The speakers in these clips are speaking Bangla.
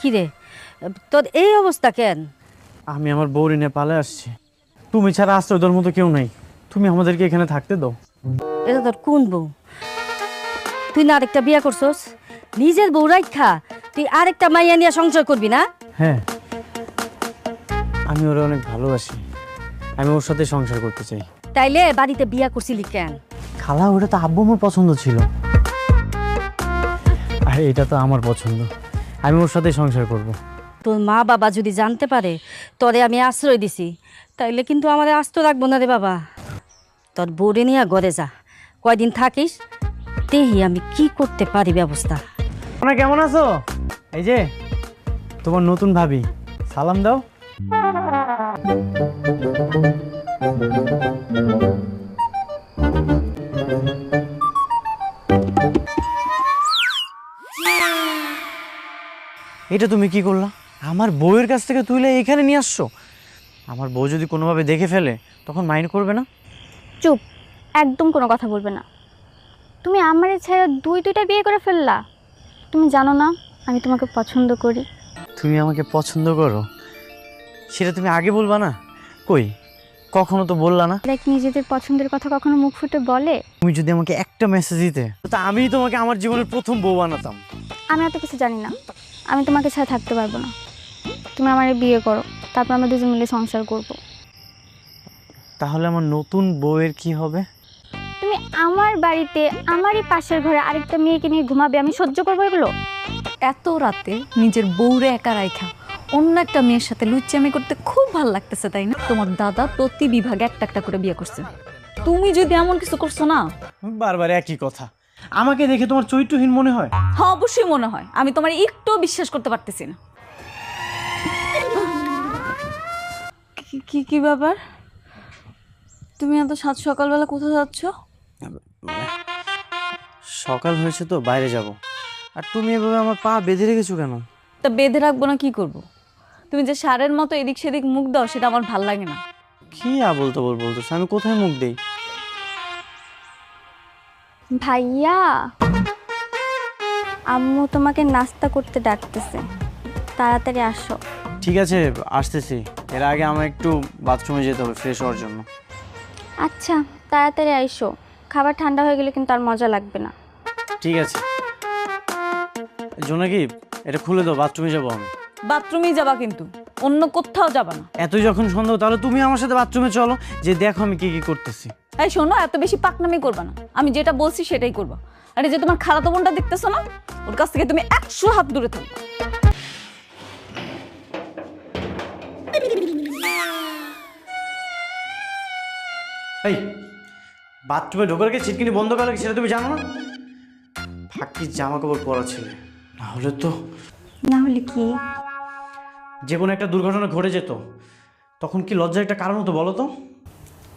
কি রে তোর এই অবস্থা কেন? আমি আমার বউরি নিয়ে পালে আসছি। তুমি ছাড়া আশ্রয় দেওয়ার মতো কেউ নেই। তুমি আমাদেরকে এখানে থাকতে দাও। এটা তোর কোন বউ? তুই না আরেকটা বিয়া করছস? নিজের বউ রাখা তুই আরেকটা মাইয়া নিয়ে সংসার করবি না? হ্যাঁ। আমি ওরা অনেক ভালোবাসি। আমি ওর সাথে সংসার করতে চাই। তাইলে বাড়িতে বিয়া করছিলি কেন? খালা ওটা তো আব্বু আমার পছন্দ ছিল। আর এটা তো আমার পছন্দ। আমি ওর সাথে সংসার করব। তোর মা বাবা যদি জানতে পারে তরে আমি আশ্রয় দিছি। তাইলে কিন্তু আমার আস্ত রাখব না রে বাবা। তোর বোরে নিয়ে ঘরে যা। কয়দিন থাকিস তেহি আমি কি করতে পারি ব্যবস্থা। তোমরা কেমন আছো? এই যে তোমার নতুন ভাবি। সালাম দাও। এটা তুমি কি করলা? আমার বউয়ের কাছ থেকে তুইলে এখানে নিয়ে আসছো? আমার বউ যদি কোনোভাবে দেখে ফেলে তখন মাইন্ড করবে না? চুপ একদম কোনো কথা বলবে না। তুমি আমার ছেড়ে দুই দুইটা বিয়ে করে ফেললা। তুমি জানো না আমি তোমাকে পছন্দ করি। তুমি আমাকে পছন্দ করো? সেটা তুমি আগে বলবা না? কই কখনো তো বললা না? কি নিজেদের পছন্দের কথা কখনো মুখ ফুটে বলে? তুমি যদি আমাকে একটা মেসেজ দিতে তা আমি তোমাকে আমার জীবনের প্রথম বউ বানাতাম। আমি এত কিছু জানি না। আমি তোমাকে ছাড়া থাকতে পারব না। তুমি আমার বিয়ে করো তারপর আমরা দুজন মিলে সংসার করব। তাহলে আমার নতুন বউয়ের কি হবে? তুমি আমার বাড়িতে আমারই পাশের ঘরে আরেকটা মেয়েকে নিয়ে ঘুমাবে আমি সহ্য করব এগুলো? এত রাতে নিজের বউরে একা রাইখা অন্য একটা মেয়ের সাথে লুচ্চামি করতে খুব ভালো লাগতেছে তাই না? তোমার দাদা প্রতি বিভাগে একটা একটা করে বিয়ে করছে। তুমি যদি এমন কিছু করছ না? বারবার একই কথা। আমাকে দেখে তোমার চরিত্রহীন মনে হয়? হ্যাঁ অবশ্যই মনে হয়। আমি তোমার একটু বিশ্বাস করতে পারতেছি না। কি- কি ব্যাপার? তুমি এত সাত সকালবেলা কোথায় যাচ্ছ? সকাল হয়েছে তো বাইরে যাব। আর তুমি এভাবে আমার পা বেঁধে রেখেছো কেন? তা বেঁধে রাখব না কি করব। তুমি যে সারের মতো এদিক সেদিক মুখ দাও সেটা আমার ভালো লাগে না। কি আবল তবল বলতেছো? আমি কোথায় মুখ দেই? ভাইয়া? আম্মু তোমাকে নাস্তা করতে ডাকতেছে। তাড়াতাড়ি আসো। ঠিক আছে আসতেছি। এর আগে আমার একটু বাথরুমে যেতে হবে ফ্রেশ হওয়ার জন্য। আচ্ছা তাড়াতাড়ি আইসো। খাবার ঠান্ডা হয়ে গেলে কিন্তু আর মজা লাগবে না। ঠিক আছে। জোনাকি এটা খুলে দাও বাথরুমে যাব আমি। বাথরুমেই যাবা কিন্তু অন্য কোথাও যাবা না। এতই যখন সন্দেহ তাহলে তুমি আমার সাথে বাথরুমে চলো যে দেখো আমি কি কি করতেছি। এই শোনো এত বেশি পাকনামি করবা না। আমি যেটা বলছি সেটাই করবা। আরে যে তোমার খালাতো বোনটা দেখতেছো না ওর কাছ থেকে তুমি একশো হাত দূরে থাকবে। এই বাথরুমে ঢোকার আগে ছিটকিনি বন্ধ করা লাগে সেটা তুমি জানো না? ফাঁকি জামা কাপড় পরা ছিল। না হলে তো না হলে কি? যে কোনো একটা দুর্ঘটনা ঘটে যেত। তখন কি লজ্জার একটা কারণ হতো বলো তো?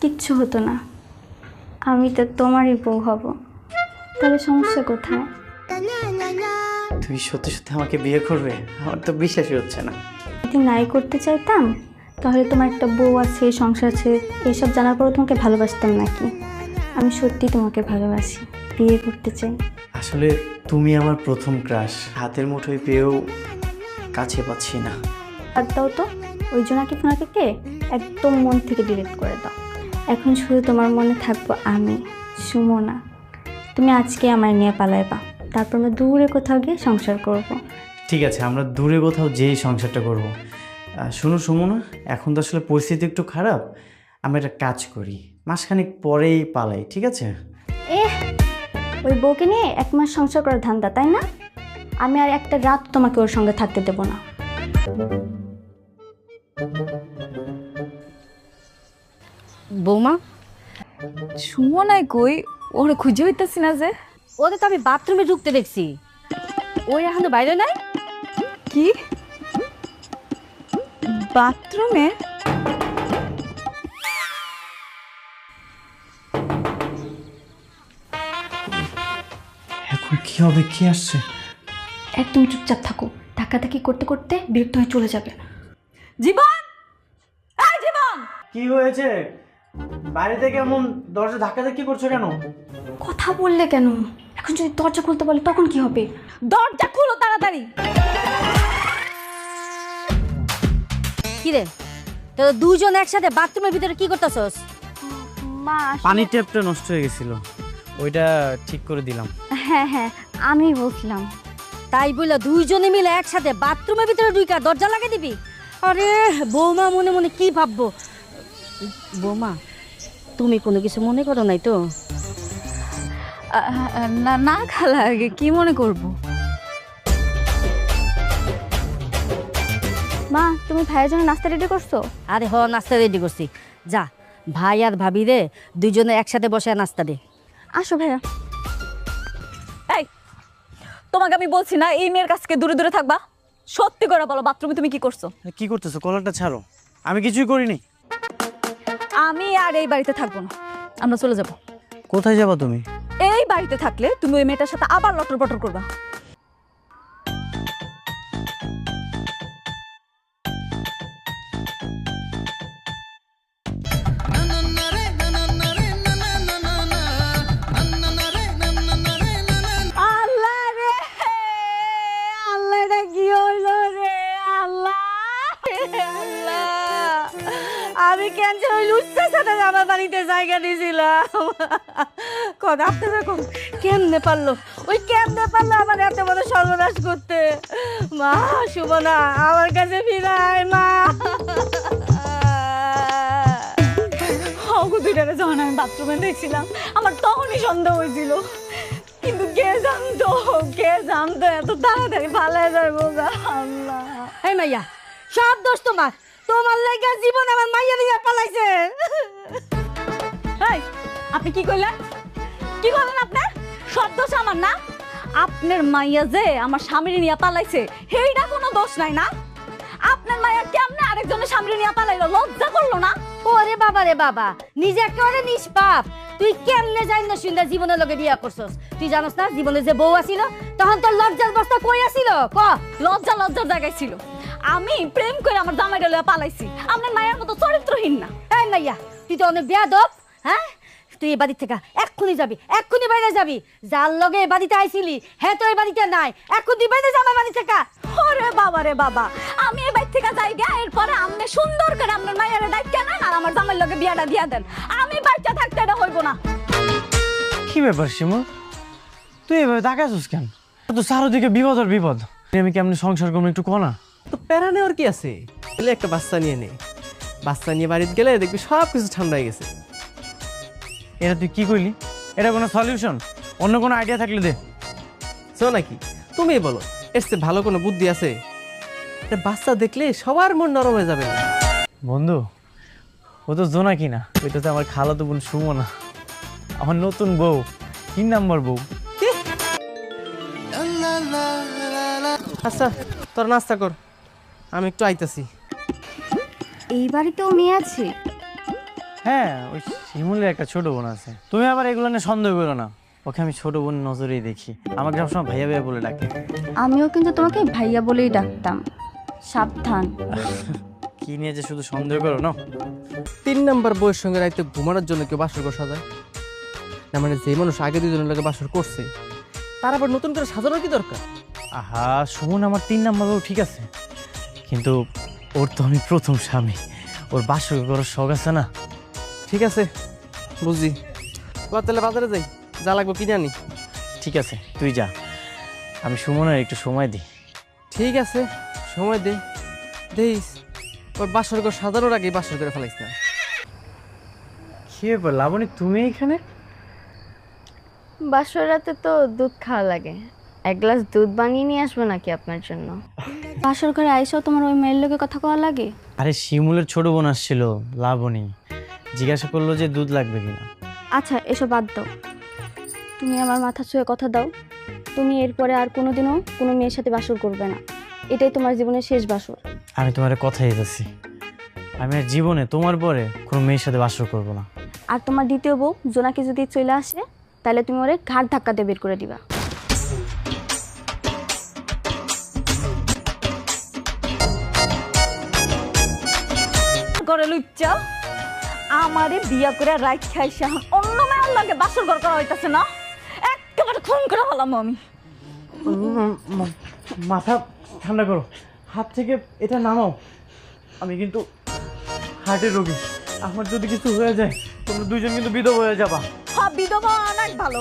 কিচ্ছু হতো না। আমি তো তোমারই বউ হব। তাহলে সমস্যা কোথায়? তুমি সত্যি সত্যি আমাকে বিয়ে করবে? আমার তো বিশ্বাসই হচ্ছে না। যদি নাই করতে চাইতাম তাহলে তোমার একটা বউ আছে সংসার আছে এসব জানার পরও তোমাকে ভালোবাসতাম নাকি? আমি সত্যি তোমাকে ভালোবাসি বিয়ে করতে চাই। আসলে তুমি আমার প্রথম ক্রাশ। হাতের মুঠোয় পেয়েও কাছে পাচ্ছি না। বাদ দাও তো ওই জন্য জোনাকি ফোনাকে একদম মন থেকে ডিলিট করে দাও। এখন শুধু তোমার মনে থাকব আমি সুমনা। তুমি আজকে আমার নিয়ে পালাইবা। তারপর আমরা দূরে কোথাও গিয়ে সংসার করব। ঠিক আছে আমরা দূরে কোথাও যেই সংসারটা করব। শুনো শুনো না এখন তো আসলে পরিস্থিতি একটু খারাপ। আমরা একটা কাজ করি মাসখানেক পরেই পালাই ঠিক আছে? এ ওই বউকে নিয়ে এক মাস সংসার করার ধান্দা তাই না? আমি আর একটা রাত তোমাকে ওর সঙ্গে থাকতে দেবো না। বৌমা? সুমনায় কই ওরে খুঁজে হইতেছি না যে। ওদের তো আমি বাথরুমে ঢুকতে দেখছি। ওই এখন বাইরে নাই? কি? বাথরুমে? এখন কি হবে কি আসছে? একদম চুপচাপ থাকো। ধাক্কাধাক্কি করতে করতে বিরক্ত হয়ে চলে যাবে। জীবন এই জীবন! কি হয়েছে? বাইরে থেকে এমন দরজা ধাক্কা ধাক্কি করছ কেন? কথা বললে কেন? এখন যদি দরজা খুলতে বলে তখন কি হবে? দরজা খুলো তাড়াতাড়ি! কিরে তো দুজন একসাথে বাথরুমের ভিতরে কি করতেছস? মা আসলে- পানির ট্যাপটা নষ্ট হয়ে গেছিল। ওইটা ঠিক করে দিলাম। হ্যাঁ হ্যাঁ আমি বলছিলাম। তাই বলে দুইজনে মিলে একসাথে বাথরুমের ভিতরে ঢুইকা দরজা লাগিয়ে দিবি? আরে বৌমা মনে মনে কি ভাববো? বৌমা তুমি কোনো কিছু মনে করো নাই তো? না না খালা আগে কি মনে করব? মা তুমি ভাইয়ের জন্য নাস্তা রেডি করছ? আরে হ নাস্তা রেডি করছি। যা ভাই আর ভাবি রে দুইজনে একসাথে বসে নাস্তা দে। আসো ভাইয়া। এই তোমাকে আমি বলছি না এই মেয়ের কাছকে দূরে দূরে থাকবা। সত্যি করে বলো বাথরুমে তুমি কি করছ? কি করতেছো? কলারটা ছাড়ো। আমি কিছুই করিনি। আমি আর এই বাড়িতে থাকব না। আমরা চলে যাব। কোথায় যাবা তুমি? এই বাড়িতে থাকলে তুমি ওই মেয়েটার সাথে আবার লটর পটর করবা। লুচ্চার সাথে আমার জায়গা দিয়েছিলাম কেমনে পারল ওই কেমনে পারল আমার এত বড় সর্বনাশ করতে মা সুমনা আমার কাছে ফিরায় মা দুইটারে যখন আমি বাথরুমে দেখছিলাম আমার তখনই সন্দেহ হয়েছিল কিন্তু কে জানতো কে জানতো এত তাড়াতাড়ি পালা যাব আল্লাহ এই মাইয়া সব দোষ তোমার তোমার লাগা জীবন আমার মাইয়া দিয়া পালাইছে। এই আপনি কি কইলেন? কি করলেন আপনি? সব দোষ আমার না? আপনার মাইয়া যে আমার স্বামীর নিয়ে পালাইছে সেইটা কোনো দোষ নাই না? আপনার মাইয়া কেমনে আরেকজনের স্বামীর নিয়ে পালাইলো? লজ্জা করল না? ওরে বাবা রে বাবা নিজে একেবারে নিষ্পাপ। তুই কেমনে জানি না সুন্দর জীবনের লগে বিয়া করছস? তুই জানোস না জীবনে যে বউ আসিল তখন তোর লজ্জার বস্তা কই আসিল ক? লজ্জা লজ্জার জায়গায় ছিল আমি প্রেম করে আমার জামাইটা লইয়া পালাইছি। আপনার মায়ের মতো চরিত্রহীন না। এই মাইয়া, তুই তো অনেক বেয়াদব হ্যাঁ? তুই এই বাড়ি থেকে এক্ষুনি যাবি, এক্ষুনি বাইরে যাবি। যার লগে এই বাড়িতে আইছিলি হ্যাঁ তো এই বাড়িতে নাই তুই বাইরে যা বাড়ি থেকে। ওরে বাবা রে বাবা, আমি এবার থেকে যাই গা এরপরে আপনি সুন্দর করে আপনার মায়ের দায়িত্ব নেন আর আমার জামাইয়ের লগে বিয়াটা দিয়া দেন। আমি বাচ্চা থাকতে এটা হইব না। কি ব্যাপার শিমুল তুই এভাবে তাকাছিস কেন? তো চারোদিকে বিপদ আর বিপদ। আমি কেমনি সংসার করব একটু কনা তো প্যারা নেওয়ার কি আছে? গেলে একটা বাচ্চা নিয়ে নে। বাচ্চা নিয়ে বাড়িতে গেলে দেখবি সব কিছু ঠান্ডা হয়ে গেছে। এটা তুই কি কইলি? এটা কোনো সলিউশন অন্য কোনো আইডিয়া থাকলে দে। শো নাকি তুমি বলো এর চেয়ে ভালো কোনো বুদ্ধি আছে? একটা বাচ্চা দেখলে সবার মন নরম হয়ে যাবে। বন্ধু ও তো জোনা কিনা। ওইটা তো আমার খালাতো বোন সুমনা। আমার নতুন বউ। তিন নাম্বার বউ? আচ্ছা তোর নাস্তা কর। আমি একটু আইতাছি। এই বাড়িতেও মেয়ে আছে? হ্যাঁ ওই শিমুলের একটা ছোট বোন আছে। তুমি আবার এগুলো নিয়ে সন্দেহ করো না। ওকে আমি ছোট বোন নজরেই দেখি। আমাকে সবসময় ভাইয়া ভাইয়া বলে ডাকে। আমিও কিন্তু তোমাকে ভাইয়া বলেই ডাকতাম। সাবধান। কি নিয়ে যে শুধু সন্দেহ করো না? তিন নাম্বার বইয়ের সঙ্গে রাইতে ঘুমানোর জন্য কেউ বাসর ঘর সাজায়? না মানে যে মানুষ আগে দুজনের লোকে বাসর করছে তার আবার নতুন করে সাজানোর কি দরকার? আহা সুমন আমার তিন নাম্বার বউ ঠিক আছে। কিন্তু ওর তো আমি প্রথম স্বামী। ওর বাসর করার শখ আছে না? ঠিক আছে বুঝি এবার তাহলে বাজারে যাই যা লাগবে কিনে আনি। ঠিক আছে তুই যা। আমি সুমনের একটু সময় দিই। ঠিক আছে সময় দে। দেইস ওর বাসর ঘর সাজানোর আগে বাসর করে ফেলাইস না। কি ব্যাপার লাবণী তুমি এখানে? বাসর রাতে তো দুধ খাওয়া লাগে। এক গ্লাস দুধ বানিয়ে নিয়ে আসব নাকি আপনার জন্য? বাসর ঘরে আইসাও তোমার ওই মেয়ের লোকে কথা কওয়া লাগে? আরে শিমুলের ছোট বোন আসছিল লাবণী। জিজ্ঞাসা করল যে দুধ লাগবে কিনা। আচ্ছা এসব বাদ দাও। তুমি আমার মাথা ছুঁয়ে কথা দাও। তুমি এরপরে আর কোনোদিনও কোনো মেয়ের সাথে বাসর করবে না। এটাই তোমার জীবনের শেষ বাসর। আমি তোমার কথা দিতেছি। আমি আর জীবনে তোমার পরে কোনো মেয়ের সাথে বাসর করব না। আর তোমার দ্বিতীয় বউ জোনাকি যদি চলে আসে তাহলে তুমি ওরে ঘাট ধাক্কাতে বের করে দিবা। করে লুচ্চা। আমারে বিয়া করে রাইট খাইসা অন্য মেয়ের লাগে বাসর ঘর করা হইতাছে না? একেবারে খুন করে হলাম আমি। মাথা ঠান্ডা করো। হাত থেকে এটা নামাও। আমি কিন্তু হার্টের রোগী। আমার যদি কিছু হয়ে যায় তোমরা দুইজন কিন্তু বিধব হয়ে যাবা। হ্যাঁ বিধবা অনেক ভালো।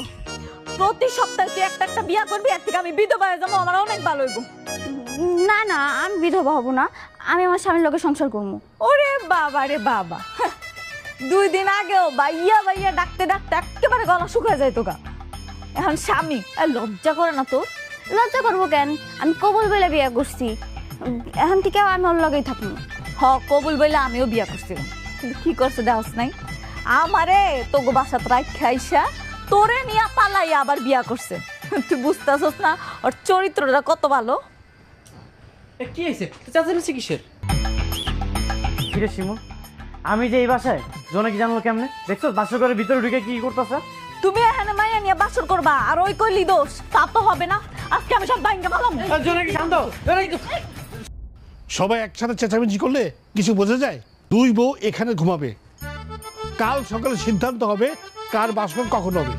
প্রতি সপ্তাহে তুই একটা একটা বিয়া করবি এর থেকে আমি বিধবা হয়ে যাব আমার অনেক ভালো হইব। না না আমি বিধবা হব না। আমি আমার স্বামীর লোকে সংসার করব। ওরে বাবা রে বাবা। দুই দিন আগেও বাইয়া বাইয়া ডাকতে ডাকতে একেবারে গলা শুকিয়ে যায় তোকা এখন স্বামী লজ্জা করে না তো? লজ্জা করব কেন? আমি কবুল বলে বিয়ে করছি। এখন থেকে আমি ওর লগেই থাকব। হ কবুল বলে আমিও বিয়া করছিলাম কিন্তু কি করছে দেওয়াস নাই? আমারে তোগো বাসাত রাখ খাইসা তোরে নিয়া পালাই আবার বিয়া করছে। তুই বুঝতেছস না ওর চরিত্রটা কত ভালো? কি হয়েছে? কিসের? কিরে শিমুল আমি যে এই বাসায় জনে কি জানলো কেমনে? দেখছ বাসর ঘরের ভিতরে ঢুকে কি করতেছে? তুমি এখানে মাইয়া নিয়ে বাসর করবা আর ওই কইলি দোষ তা তো হবে না। আজকে আমি সব জনে কি শান্ত সবাই একসাথে চেঁচামেচি করলে কিছু বোঝা যায়? দুই বউ এখানে ঘুমাবে। কাল সকালে সিদ্ধান্ত হবে কার বাসন কখন হবে।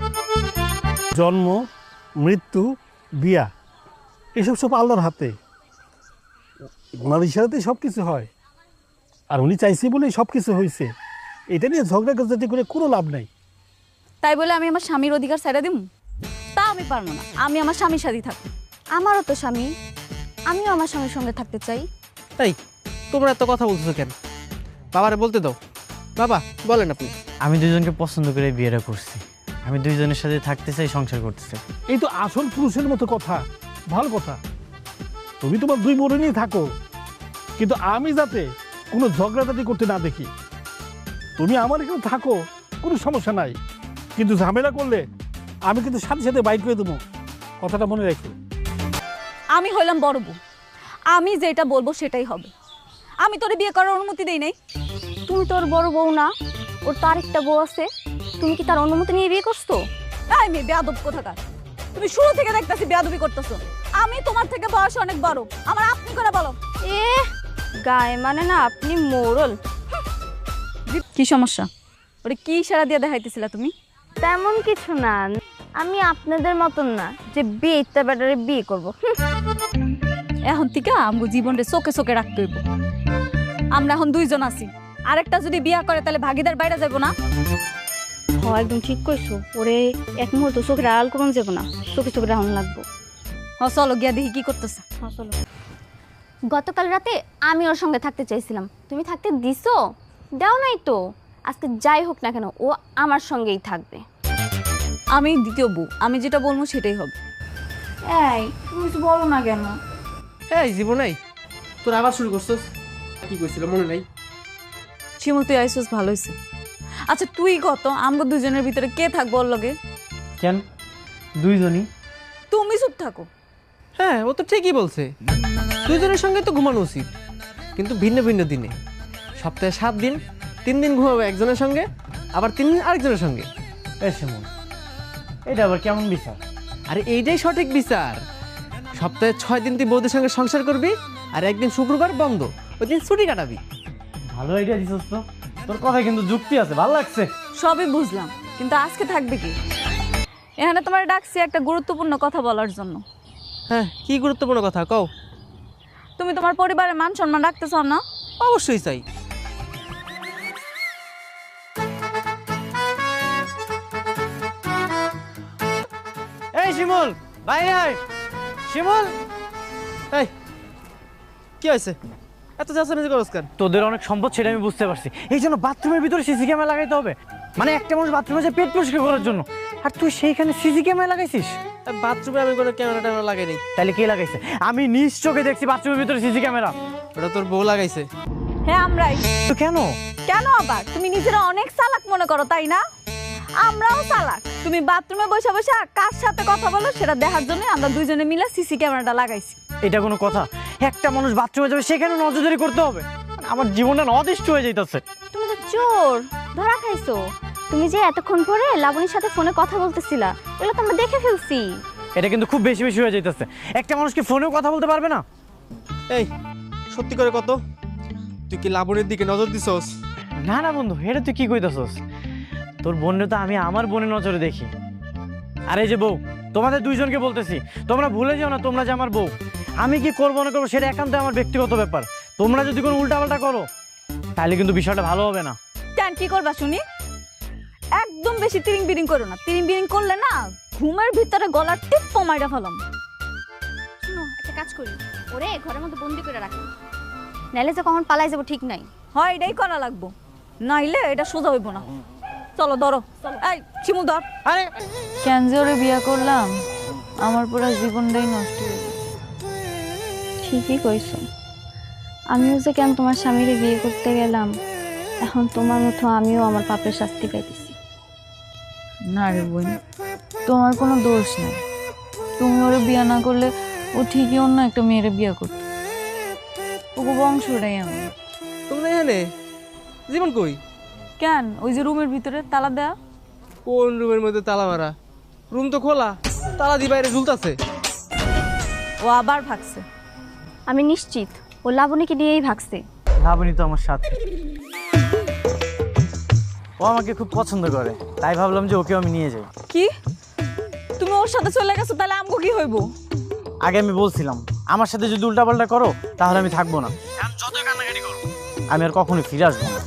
জন্ম মৃত্যু বিয়া এসব সব আল্লাহর হাতে। ওনার ইশারাতেই সব কিছু হয়। আর উনি চাইছে বলেই সব কিছু হয়েছে এটা নিয়ে ঝগড়া গাজাটি করে কোনো লাভ নাই। তাই বলে আমি আমার স্বামীর অধিকার ছেড়ে দিব তা আমি পারব না। আমি আমার স্বামীর সাথে থাকব। আমারও তো স্বামী। আমিও আমার স্বামীর সঙ্গে থাকতে চাই। তাই? তোমরা এত কথা বলতেছো কেন? বাবারে বলতে দাও। বাবা বলেন আপনি। আমি দুজনকে পছন্দ করে বিয়েটা করছি। আমি দুইজনের সাথে থাকতে চাই সংসার করতে চাই। এই তো আসল পুরুষের মতো কথা। ভালো কথা। তুমি তোমার দুই নিয়ে থাকো। কিন্তু আমি যাতে কোনো ঝগড়াঝাটি করতে না দেখি, তুমি আমার এখানে থাকো, কোনো সমস্যা নাই। কিন্তু ঝামেলা করলে আমি কিন্তু সাথে সাথে বাইক করে দেবো। কথাটা মনে রেখো। আমি হইলাম বড় বউ। আমি যেটা বলব সেটাই হবে। আমি তোরে বিয়ে করার অনুমতি দেই নাই। তুমি তোর বড় বউ না, ওর তার একটা বউ আছে। তুমি কি তার অনুমতি নিয়ে বিয়ে করছ? তাই মেয়ে বেয়াদব কোথাকার? তুমি শুরু থেকে দেখতেছি বেয়াদবি করতেছো। আমি তোমার থেকে বয়স অনেক বড়। আমার আপনি করে বলো। এ গায়ে মানে না আপনি মোরল। কি সমস্যা? ওরে কি ইশারা দিয়ে দেখাইতেছিলা তুমি? তেমন কিছু না। আমি আপনাদের মতন না যে বিয়ে ইত্যা ব্যাটারে বিয়ে করব। এখন থেকে আমগো জীবনরে চোখে চোখে রাখতে হইব। আমরা এখন দুইজন আছি। আরেকটা যদি বিয়া করে তাহলে ভাগিদার বাইরে যাব না? হ একদম ঠিক কইছো। ওরে এক মুহূর্ত চোখের আড়াল করুন যাব না? চোখে চোখে রাখুন লাগবো। চলো গিয়া দেখি কি করতেছে। গতকাল রাতে আমি ওর সঙ্গে থাকতে চাইছিলাম। তুমি থাকতে দিছো? দাও নাই তো। আজকে যাই হোক না কেন ও আমার সঙ্গেই থাকবে। আমি দ্বিতীয় বউ আমি যেটা বলব সেটাই হবে। এই তুমি কিছু বলো না কেন? এই জীবনাই তোর আবার শুরু করছস? কি কইছিল মনে নাই? শিমুল তুই আইসোস ভালো হয়েছে আচ্ছা তুই কত? আমগো দুজনের ভিতরে কে থাকব ওর লগে? কেন? দুইজনই? তুমি চুপ থাকো। হ্যাঁ ও তো ঠিকই বলছে। দুজনের সঙ্গে তো ঘুমানো উচিত। কিন্তু ভিন্ন ভিন্ন দিনে। সপ্তাহে সাত দিন তিন দিন ঘুমাবে একজনের সঙ্গে আবার তিন দিন আরেকজনের সঙ্গে। এটা আবার কেমন বিচার? আরে এইটাই সঠিক বিচার। সপ্তাহে ছয় দিন তুই বৌদের সঙ্গে সংসার করবি আর একদিন শুক্রবার বন্ধ ওই দিন ছুটি কাটাবি। ভালো আইডিয়া দিছস তো। তোর কথা কিন্তু যুক্তি আছে ভালো লাগছে। সবই বুঝলাম কিন্তু আজকে থাকবে কি? এখানে তোমার ডাকছি একটা গুরুত্বপূর্ণ কথা বলার জন্য। হ্যাঁ কি গুরুত্বপূর্ণ কথা? কও। তুমি তোমার পরিবারের মান সম্মান রাখতে চাও না? অবশ্যই চাই। এই শিমুল বাইরে আয়। শিমুল? এই কি হয়েছে? এত করস কেন? তোদের অনেক সম্পদ সেটা আমি বুঝতে পারছি। এই জন্য বাথরুমের ভিতরে সিসি ক্যামেরা লাগাইতে হবে। মানে একটা মানুষ বাথরুমে যে পেট পরিষ্কার করার জন্য। আর তুই সেইখানে সিসি ক্যামেরা লাগাইছিস? বাথরুমে আমি কোনো ক্যামেরা ট্যামেরা লাগাইনি। তাহলে কে লাগাইছে? আমি নিজ চোখে দেখছি বাথরুমের ভিতরে সিসি ক্যামেরা। ওটা তোর বউ লাগাইছে। হ্যাঁ আমরাই। তো কেন? কেন আবার? তুমি নিজেরা অনেক চালাক মনে করো তাই না? আমরাও চালাক। তুমি বাথরুমে বসে বসে কার সাথে কথা বলো সেটা দেখার জন্য আমরা দুইজনে মিলে সিসি ক্যামেরাটা লাগাইছি। এটা কোনো কথা। একটা মানুষ বাথরুমে যাবে সেখানে নজরদারি করতে হবে। আমার জীবনটা অদৃষ্ট হয়ে যাইতেছে। তুমি তো চোর। ধরা খাইছো। তুমি যে এতক্ষণ পরে লাবণীর সাথে ফোনে কথা বলতেছিলা এগুলো তো আমরা দেখে ফেলছি। এটা কিন্তু খুব বেশি বেশি হয়ে যাইতেছে। একটা মানুষ কি ফোনেও কথা বলতে পারবে না? এই সত্যি করে কত? তুই কি লাবণীর দিকে নজর দিছস? না না বন্ধু এটা তুই কি কইতাছস? তোর বোনের তো আমি আমার বোনের নজরে দেখি। আর এই যে বউ তোমাদের দুইজনকে বলতেছি তোমরা ভুলে যেও না তোমরা যে আমার বউ। আমি কি করব না করব সেটা একান্ত আমার ব্যক্তিগত ব্যাপার। তোমরা যদি কোনো উল্টাপাল্টা করো তাহলে কিন্তু বিষয়টা ভালো হবে না। কেন কি করবা শুনি? একদম বেশি তিরিং বিরিং করো না। তিরিং বিরিং করলে না ঘুমের ভিতরে গলার টিপ মাইরা ফেলাম। শুনো একটা কাজ করি। ওরে ঘরের মধ্যে বন্দি করে রাখি। নাইলে যে কখন পালাই যাব ঠিক নাই। হয় এটাই করা লাগবো। নাইলে এটা সোজা হইব না। চলো ধরো। এই চিমু ধর। আরে! কেন যে ওরে বিয়া করলাম আমার পুরো জীবনটাই নষ্ট হয়ে। ঠিকই কইছো। আমিও যে কেন তোমার স্বামীরে বিয়ে করতে গেলাম এখন তোমার মতো আমিও আমার পাপের শাস্তি পাইতেছি। না রে বোন তোমার কোনো দোষ নেই। তুমি ওরে বিয়া না করলে ও ঠিকই অন্য একটা মেয়েরে বিয়া করতো। ওকে বংশটাই আমি তোমরা এখানে? জীবন কই? কেন? ওই যে রুমের ভিতরে তালা দেয়া। কোন রুমের মধ্যে তালা মারা? রুম তো খোলা তালা দি বাইরে ঝুলতাছে। ও আবার ভাগছে। আমি নিশ্চিত ও লাবণীকে নিয়েই ভাগছে। লাবণী তো আমার সাথে। ও আমাকে খুব পছন্দ করে তাই ভাবলাম যে ওকে আমি নিয়ে যাই। কি? তুমি ওর সাথে চলে গেছো তাহলে আমগো কি হইব? আগে আমি বলছিলাম আমার সাথে যদি উল্টাপাল্টা করো তাহলে আমি থাকব না। যত আমি আর কখনো ফিরে আসব না।